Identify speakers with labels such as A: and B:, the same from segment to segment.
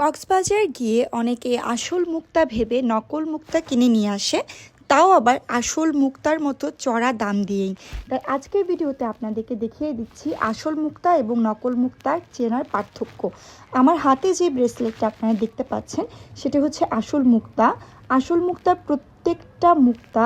A: কক্সবাজার গিয়ে অনেকে আসল মুক্তা ভেবে নকল মুক্তা কিনে নিয়ে আসে, তাও আবার আসল মুক্তার মতো চড়া দাম দিয়েই। তাই আজকের ভিডিওতে আপনাদেরকে দেখিয়ে দিচ্ছি আসল মুক্তা এবং নকল মুক্তার চেনার পার্থক্য। আমার হাতে যে ব্রেসলেটটা আপনারা দেখতে পাচ্ছেন, সেটা হচ্ছে আসল মুক্তা। আসল মুক্তার প্রত্যেকটা মুক্তা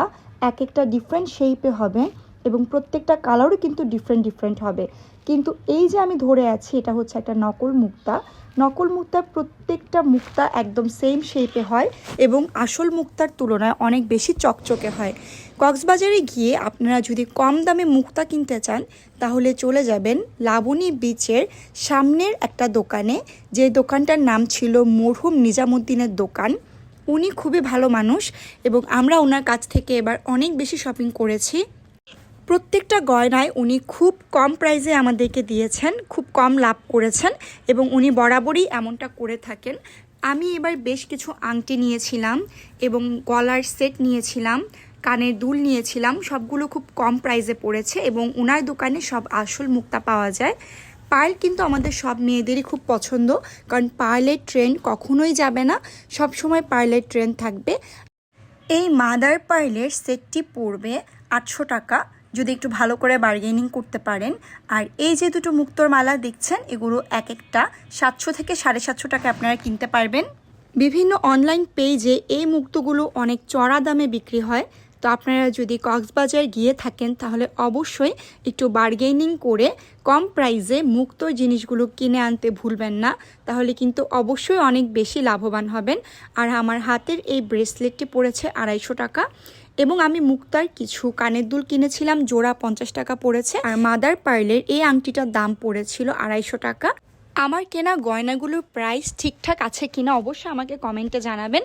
A: এক একটা ডিফারেন্ট শেপে হবে। এবং প্রত্যেকটা কালারও কিন্তু ডিফারেন্ট ডিফারেন্ট হবে। কিন্তু এই যে আমি ধরে আছি, এটা হচ্ছে একটা নকল মুক্তা। নকল মুক্তার প্রত্যেকটা মুক্তা একদম সেম শেপে হয় এবং আসল মুক্তার তুলনায় অনেক বেশি চকচকে হয়। কক্সবাজারে গিয়ে আপনারা যদি কম দামে মুক্তা কিনতে চান, তাহলে চলে যাবেন লাবণী বিচের সামনের একটা দোকানে। যে দোকানটার নাম ছিল মরহুম নিজামুদ্দিনের দোকান। উনি খুবই ভালো মানুষ এবং আমরা ওনার কাছ থেকে এবার অনেক বেশি শপিং করেছি। প্রত্যেকটা গয়নায় উনি খুব কম প্রাইজে আমাদেরকে দিয়েছেন, খুব কম লাভ করেছেন এবং উনি বরাবরই এমনটা করে থাকেন। আমি এবার বেশ কিছু আংটি নিয়েছিলাম এবং গলার সেট নিয়েছিলাম, কানের দুল নিয়েছিলাম, সবগুলো খুব কম প্রাইজে পড়েছে এবং ওনার দোকানে সব আসল মুক্তা পাওয়া যায়। পার্ল কিন্তু আমাদের সব মেয়েদেরই খুব পছন্দ কারণ পার্লের ট্রেন কখনোই যাবে না, সব সময় পার্লের ট্রেন্ড থাকবে। এই মাদার পার্লের সেটটি পড়বে আটশো টাকা। যদি একটু ভালো করে বার্গেনিং করতে পারেন। আর এই যে দুটো মুক্তোর মালা দেখছেন, এগুলো এক একটা সাতশো থেকে সাড়ে সাতশো টাকা আপনারা কিনতে পারবেন। বিভিন্ন অনলাইন পেজে এই মুক্তগুলো অনেক চড়া দামে বিক্রি হয়। তো আপনারা যদি কক্সবাজার গিয়ে থাকেন, তাহলে অবশ্যই একটু বার্গেনিং করে কম প্রাইসে মুক্ত জিনিসগুলো কিনে আনতে ভুলবেন না। তাহলে কিন্তু অবশ্যই অনেক বেশি লাভবান হবেন। আর আমার হাতের এই ব্রেসলেটটি পড়েছে আড়াইশো টাকা এবং আমি মুক্তার কিছু কানের দুল কিনেছিলাম, জোড়া পঞ্চাশ টাকা পড়েছে। আর মাদার পার্লের এই আংটিটার দাম পড়েছিল আড়াইশো টাকা। আমার কেনা গয়নাগুলোর প্রাইস ঠিকঠাক আছে কিনা অবশ্যই আমাকে কমেন্টে জানাবেন।